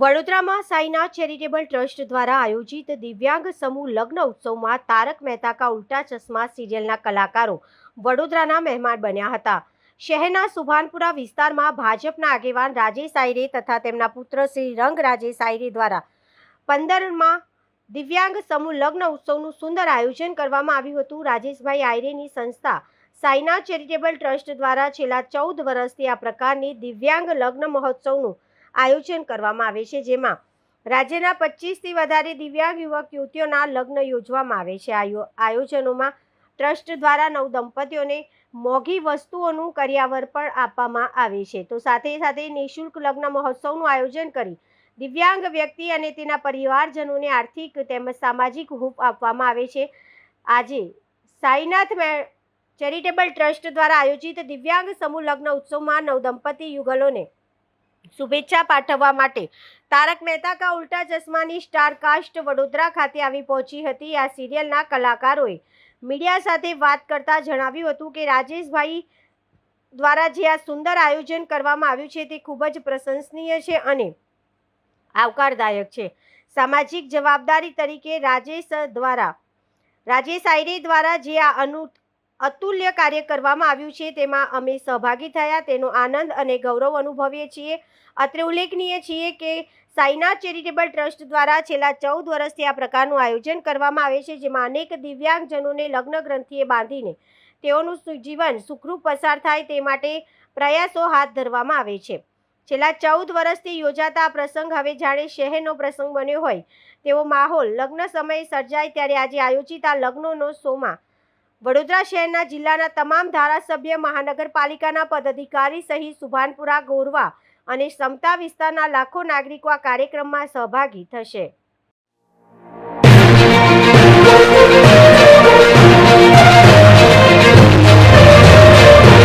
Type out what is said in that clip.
વડોદરામાં Sainath charitable trust દ્વારા આયોજિત દિવ્યાંગ સમૂહ લગ્ન ઉત્સવમાં તારક મહેતા કા ઉલ્ટા ચશ્મા સિરિયલના કલાકારો વડોદરાના મહેમાન બન્યા હતા. શહેરના સુભાનપુરા વિસ્તારમાં ભાજપના આગેવાન રાજેશ આયરે તથા તેમના પુત્ર શ્રી રંગ રાજેશ આયરે દ્વારા પંદરમાં દિવ્યાંગ સમૂહ લગ્ન ઉત્સવનું સુંદર આયોજન કરવામાં આવ્યું હતું. રાજેશભાઈ આયરેની સંસ્થા સાઈના ચેરિટેબલ ટ્રસ્ટ દ્વારા છેલ્લા ચૌદ વર્ષથી આ પ્રકારની દિવ્યાંગ લગ્ન મહોત્સવનું આયોજન કરવામાં આવે છે, જેમાં રાજ્યના પચીસથી વધારે દિવ્યાંગ યુવક, યુવતીઓના લગ્ન યોજવામાં આવે છે. આયોજનોમાં ટ્રસ્ટ દ્વારા નવ દંપતીઓને મોંઘી વસ્તુઓનું કર્યાવર પણ આપવામાં આવે છે. તો સાથે સાથે નિઃશુલ્ક લગ્ન મહોત્સવનું આયોજન કરી દિવ્યાંગ વ્યક્તિ અને તેના પરિવારજનોને આર્થિક તેમજ સામાજિક હૂફ આપવામાં આવે છે. આજે સાઈનાથ ચેરિટેબલ ટ્રસ્ટ દ્વારા આયોજિત દિવ્યાંગ સમૂહ લગ્ન ઉત્સવમાં નવ દંપતી યુગલોને શુભેચ્છા પાઠવવા માટે. તારક મહેતા કા ઉલ્ટા ચશ્માની સ્ટારકાસ્ટ વડોદરા ખાતે આવી પહોંચી હતી આ સિરિયલના કલાકારોએ. મીડિયા સાથે વાત કરતા જણાવ્યું હતું કે રાજેશભાઈ દ્વારા જે આ સુંદર આયોજન કરવામાં આવ્યું છે તે ખૂબ જ પ્રશંસનીય છે અને આવકારદાયક છે. સામાજિક જવાબદારી તરીકે રાજેશ દ્વારા, રાજેશ આયરે દ્વારા જે આ અનુ અતુલ્ય કાર્ય કરવામાં આવ્યું છે. તેમાં અમે સહભાગી થયા, તેનો આનંદ અને ગૌરવ અનુભવીએ છીએ. અત્રે ઉલ્લેખનીય છીએ કે સાઈનાથ ચેરિટેબલ ટ્રસ્ટ દ્વારા છેલ્લા ચૌદ વર્ષથી આ પ્રકારનું આયોજન કરવામાં આવે છે, જેમાં અનેક દિવ્યાંગજનોને લગ્ન ગ્રંથિએ બાંધીને તેઓનું જીવન સુખરૂપ પસાર થાય તે માટે પ્રયાસો હાથ ધરવામાં આવે છે. છેલ્લા ચૌદ વર્ષથી યોજાતા આ પ્રસંગ હવે જાણે શહેરનો પ્રસંગ બન્યો હોય તેવો માહોલ લગ્ન સમયે સર્જાય ત્યારે આજે આયોજિત આ લગ્નોનો શોમાં વડોદરા શહેરના જિલ્લાના તમામ ધારાસભ્ય, મહાનગરપાલિકાના પદાધિકારી સહિત સુભાનપુરા, ગોરવા અને સમતા વિસ્તારના લાખો નાગરિકો આ કાર્યક્રમમાં સહભાગી થશે.